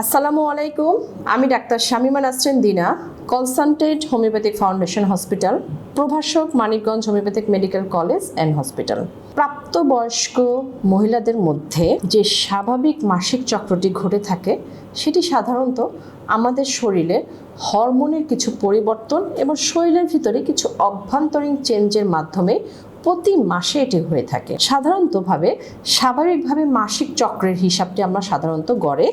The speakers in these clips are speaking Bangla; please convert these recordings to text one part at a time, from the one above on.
আসসালামু আলাইকুম, আমি doctor Shamima Nasrin Dina, consultant homeopathic foundation hospital, প্রভাষক Manikganj homeopathic medical college and hospital. প্রাপ্তবয়স্ক মহিলাদের মধ্যে যে স্বাভাবিক মাসিক চক্রটি ঘটে থাকে, সেটি সাধারণত আমাদের শরীরে হরমোনের কিছু পরিবর্তন এবং শরীরের ভিতরে কিছু অভ্যন্তরীণ চেঞ্জের মাধ্যমে প্রতি মাসে এটি হয়ে থাকে। সাধারণতভাবে স্বাভাবিকভাবে মাসিক চক্রের হিসাবটি আমরা সাধারণত গড়ে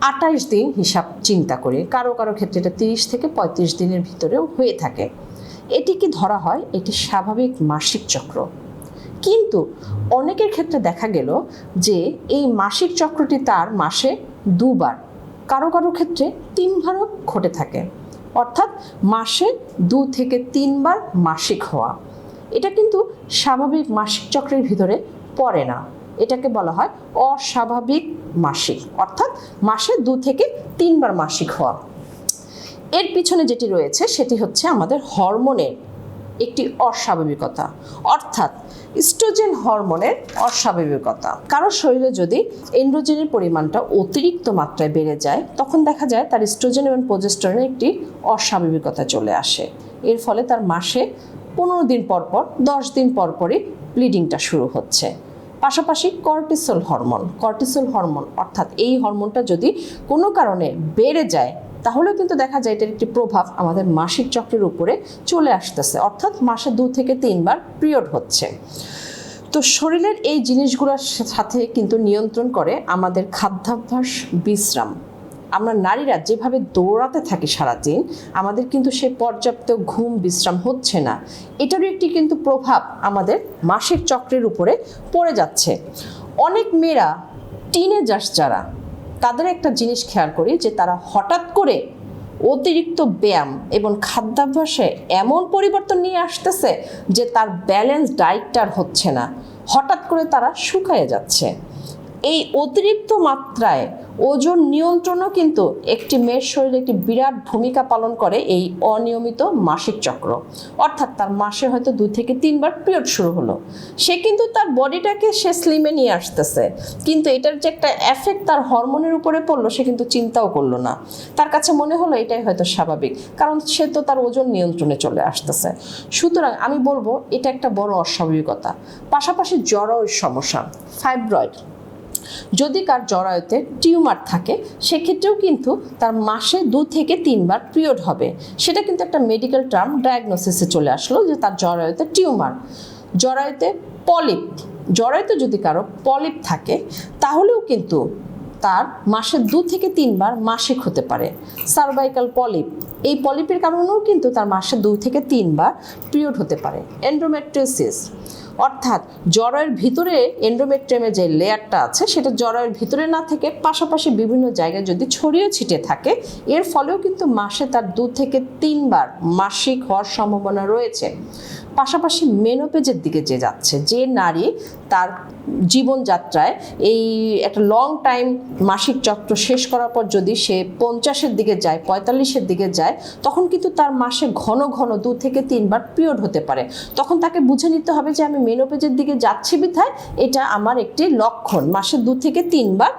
আঠাইশ দিন হিসাব চিন্তা করি। কারও কারও ক্ষেত্রে এটা তিরিশ থেকে পঁয়ত্রিশ দিনের ভিতরেও হয়ে থাকে। এটিকে ধরা হয়? এটি স্বাভাবিক মাসিক চক্র। কিন্তু অনেকের ক্ষেত্রে দেখা গেল যে এই মাসিক চক্রটি তার মাসে দুবার, কারও কারও ক্ষেত্রে তিনবারও ঘটে থাকে। অর্থাৎ মাসে দু থেকে তিনবার মাসিক হওয়া। এটা কিন্তু স্বাভাবিক মাসিক চক্রের ভিতরে পড়ে না। এটাকে বলা হয় অস্বাভাবিক মাসিক, অর্থাৎ মাসে দু থেকে তিনবার মাসিক হওয়া। এর পিছনে যেটি রয়েছে, সেটি হচ্ছে আমাদের হরমোনের একটি অস্বাভাবিকতা, অর্থাৎ ইস্ট্রোজেন হরমোনের অস্বাভাবিকতা। কারও শরীরে যদি এন্ড্রোজেনের পরিমাণটা অতিরিক্ত মাত্রায় বেড়ে যায়, তখন দেখা যায় তার ইস্ট্রোজেন এবং প্রোজেস্টরের একটি অস্বাভাবিকতা চলে আসে। এর ফলে তার মাসে পনেরো দিন পর পর, দশ দিন পর পরই ব্লিডিংটা শুরু হচ্ছে। পাশাপাশি কর্টিসল হরমোন কর্টিসল হরমোন অর্থাৎ এই হরমোনটা যদি কোনো কারণে বেড়ে যায়, তাহলেও কিন্তু দেখা যায় এটার একটি প্রভাব আমাদের মাসিক চক্রের উপরে চলে আসতেছে, অর্থাৎ মাসে দু থেকে তিনবার পিরিয়ড হচ্ছে। তো শরীরের এই জিনিসগুলোর সাথে কিন্তু নিয়ন্ত্রণ করে আমাদের খাদ্যাভ্যাস বিশ্রাম। আমরা নারীরা যেভাবে দৌড়াতে থাকি সারাদিন, আমাদের কিন্তু সে পর্যাপ্ত ঘুম, বিশ্রাম হচ্ছে না। এটারও একটি কিন্তু প্রভাব আমাদের মাসিক চক্রের উপরে পড়ে যাচ্ছে। অনেক মেয়েরা টিনেজার্স যারা, তাদের একটা জিনিস খেয়াল করি যে তারা হঠাৎ করে অতিরিক্ত ব্যায়াম এবং খাদ্যাভ্যাসে এমন পরিবর্তন নিয়ে আসতেছে যে তার ব্যালেন্স ডায়েটটার হচ্ছে না। হঠাৎ করে তারা শুকায়ে যাচ্ছে। এই অতিরিক্ত মাত্রায় ওজন নিয়ন্ত্রণও কিন্তু একটি মেয়ের শরীরে একটি বিরাট ভূমিকা পালন করে এই অনিয়মিত মাসিক চক্র। অর্থাৎ তার মাসে হয়তো দুই থেকে তিনবার পিরিয়ড শুরু হলো। সে কিন্তু তার বডিটাকে সে স্লিমে নিয়ে আসতেছে। কিন্তু এটার যে একটা এফেক্ট তার হরমোনের উপরে পড়ল, সে কিন্তু চিন্তাও করল না। তার কাছে মনে হলো এটাই হয়তো স্বাভাবিক, কারণ সে তো তার ওজন নিয়ন্ত্রণে চলে আসতেছে। সুতরাং আমি বলব, এটা একটা বড় অস্বাভাবিকতা। পাশাপাশি জরায়ুর সমস্যা ফাইব্রয়েড যদি কার জরায়ুতে টিউমার থাকে, সেক্ষেত্রেও কিন্তু তার মাসে দু থেকে তিনবার পিরিয়ড হবে। সেটা কিন্তু একটা মেডিকেল টার্ম ডায়াগনোসিসে চলে আসলো যে তার জরায়ুতে টিউমার। জরায়ুতে পলিপ। জরায়ুতে যদি কারও পলিপ থাকে, তাহলেও কিন্তু তার মাসে দু থেকে তিনবার মাসিক হতে পারে। Cervical polyp. এই পলিপের কারণেও কিন্তু তার মাসে দু থেকে তিনবার পিরিয়ড হতে পারে। এন্ড্রোমেট্রিসিস অর্থাৎ জরায়ের ভিতরে এন্ডোমেট্রিয়ামের যে লেয়ারটা আছে, সেটা জরায়ের ভিতরে না থেকে পাশাপাশি বিভিন্ন জায়গায় যদি ছড়িয়ে ছিটে থাকে, এর ফলেও কিন্তু মাসে তার দু থেকে তিনবার মাসিক হওয়ার সম্ভাবনা রয়েছে। পাশাপাশি মেনোপেজের দিকে যে যাচ্ছে, যে নারী তার জীবনযাত্রায় এই একটা লং টাইম মাসিক চক্র শেষ করার পর যদি সে পঞ্চাশের দিকে যায়, পঁয়তাল্লিশের দিকে যায়, তখন কিন্তু তার মাসে ঘন ঘন দু থেকে তিনবার পিরিয়ড হতে পারে। তখন তাকে বুঝে নিতে হবে যে আমি মেনোপেজের দিকে যাচ্ছি বিথায় এটা আমার একটি লক্ষণ। মাসে দু থেকে তিনবার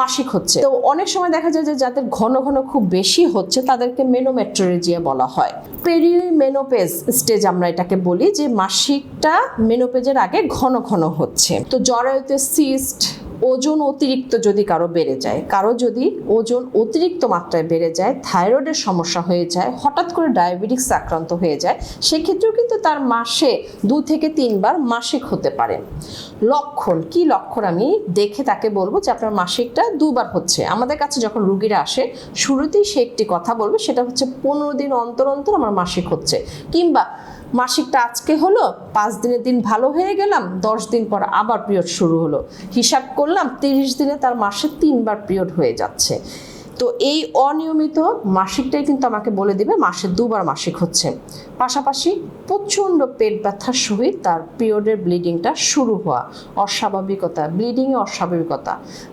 মাসিক হচ্ছে। তো অনেক সময় দেখা যায় যে যাদের ঘন ঘন খুব বেশি হচ্ছে, তাদেরকে মেনোমেট্রোরেজিয়া বলা হয়। পেরিমেনোপেজ স্টেজ আমরা এটাকে বলি, যে মাসিকটা মেনোপেজের আগে ঘন ঘন হচ্ছে। তো জরায়ুতে সিস্ট ওজন অতিরিক্ত যদি কারও বেড়ে যায়, কারও যদি ওজন অতিরিক্ত মাত্রায় বেড়ে যায়, থাইরয়েডের সমস্যা হয়ে যায়, হঠাৎ করে ডায়াবেটিক্স আক্রান্ত হয়ে যায়, সেক্ষেত্রেও কিন্তু তার মাসে দু থেকে তিনবার মাসিক হতে পারে। লক্ষণ, কি লক্ষণ আমি দেখে তাকে বলব যে আপনার মাসিকটা দুবার হচ্ছে। আমাদের কাছে যখন রুগীরা আসে, শুরুতেই সে একটি কথা বলবে, সেটা হচ্ছে পনেরো দিন অন্তর অন্তর আমার মাসিক হচ্ছে, কিংবা মাসিকটা আজকে হলো, পাঁচ দিনের দিন ভালো হয়ে গেলাম, দশ দিন পর আবার পিরিয়ড শুরু হলো। হিসাব করলাম তিরিশ দিনে তার মাসে তিনবার পিরিয়ড হয়ে যাচ্ছে। তো এই অনিয়মিত মাসিকটাই কিন্তু আমাকে বলে দিবে মাসে দুবার মাসিক হচ্ছে। পাশাপাশি প্রচণ্ড পেট ব্যথার সহিত তার পিরিয়ডের ব্লিডিংটা শুরু হওয়া, অস্বাভাবিকতা, ব্লিডিংয়ে অস্বাভাবিকতা।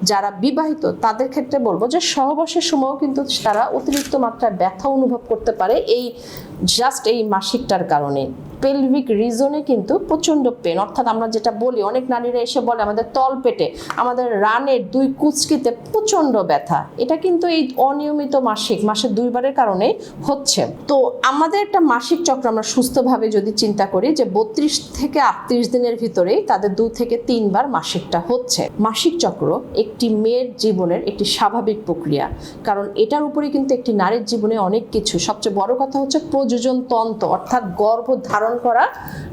যারা বিবাহিত, তাদের ক্ষেত্রে বলব যে সহবাসের সময়ও কিন্তু তারা অতিরিক্ত মাত্রায় ব্যথা অনুভব করতে পারে এই জাস্ট এই মাসিকটার কারণে। পেলভিক রিজনে কিন্তু প্রচণ্ড পেন অর্থাৎ আমরা যেটা বলি, অনেক নারীরা এসে বলে, আমাদের তল পেটে, আমাদের রানের দুই কুচকিতে প্রচণ্ড ব্যথা। এটা কিন্তু এই অনিয়মিত মাসিক, মাসে দুইবারের কারণে হচ্ছে। তো আমাদের একটা মাসিক চক্র আমরা সুস্থভাবে যদি চিন্তা করি যে বত্রিশ থেকে আটত্রিশ দিনের ভিতরেই তাদের দু থেকে তিনবার মাসিকটা হচ্ছে। মাসিক চক্র একটি মেয়ের জীবনের একটি স্বাভাবিক প্রক্রিয়া। কারণ এটার উপরে কিন্তু একটি নারীর জীবনে অনেক কিছু। সবচেয়ে বড় কথা হচ্ছে প্রযোজন তন্ত্র অর্থাৎ গর্ভ ধারণ করা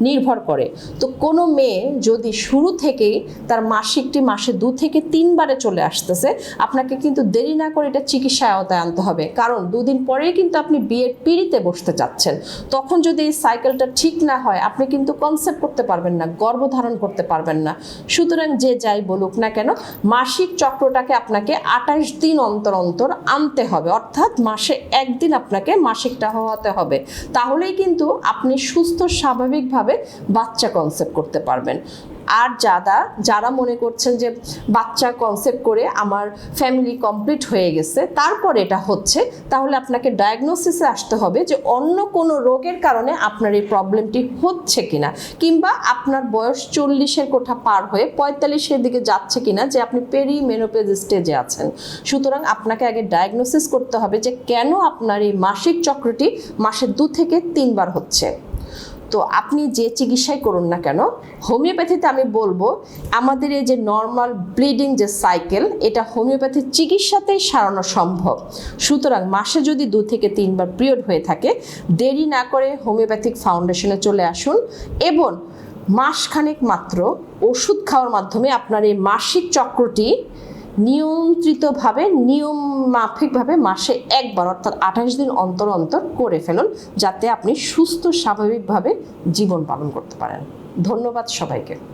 নির্ভর করে। তো কোনো মেয়ে যদি শুরু থেকেই তার মাসিকটি মাসে দু থেকে তিনবারে চলে আসতেছে, আপনাকে কিন্তু দেরি না করে এটা চিকিৎসা আওতায় আনতে হবে। কারণ দুদিন পরেই কিন্তু আপনি বিয়ের পিড়িতে বসতে চাচ্ছেন। তখন যদি এই সাইকেলটা ঠিক না হয়, আপনি কিন্তু কনসেপ্ট করতে পারবেন না গর্ভধারণ করতে পারবেন না। সুতরাং যে যাই বলুক না কেন, মাসিক চক্রটাকে আপনাকে আঠাশ দিন অন্তর অন্তর আনতে হবে। অর্থাৎ মাসে একদিন আপনাকে মাসিকটা হওয়াতে হবে। তাহলেই কিন্তু আপনি সুস্থ স্বাভাবিকভাবে বাচ্চা কনসেপ্ট করতে পারবেন। আর যারা যারা মনে করছেন যে বাচ্চা কনসেপ্ট করে আমার ফ্যামিলি কমপ্লিট হয়ে গেছে, তারপর এটা হচ্ছে, তাহলে আপনাকে ডায়াগনোসিসে আসতে হবে যে অন্য কোনো রোগের কারণে আপনার এই প্রবলেমটি হচ্ছে কিনা, কিংবা আপনার বয়স চল্লিশের কোঠা পার হয়ে পঁয়তাল্লিশের দিকে যাচ্ছে কিনা যে আপনি পেরি মেনোপেজ স্টেজে আছেন। সুতরাং আপনাকে আগে ডায়াগনোসিস করতে হবে যে কেন আপনার এই মাসিক চক্রটি মাসে দু থেকে তিনবার হচ্ছে। তো আপনি যে চিকিৎসাই করুন না কেন, হোমিওপ্যাথিতে আমি বলব, আমাদের এই যে নর্মাল ব্লিডিং যে সাইকেল এটা হোমিওপ্যাথির চিকিৎসাতেই সারানো সম্ভব। সুতরাং মাসে যদি দু থেকে তিনবার পিরিয়ড হয়ে থাকে, দেরি না করে হোমিওপ্যাথিক ফাউন্ডেশনে চলে আসুন এবং মাসখানেক মাত্র ওষুধ খাওয়ার মাধ্যমে আপনার এই মাসিক চক্রটি নিয়ন্ত্রিতভাবে নিয়ম মাফিকভাবে মাসে একবার অর্থাৎ আঠাশ দিন অন্তর অন্তর করে ফেলুন যাতে আপনি সুস্থ স্বাভাবিকভাবে জীবন পালন করতে পারেন। ধন্যবাদ সবাইকে।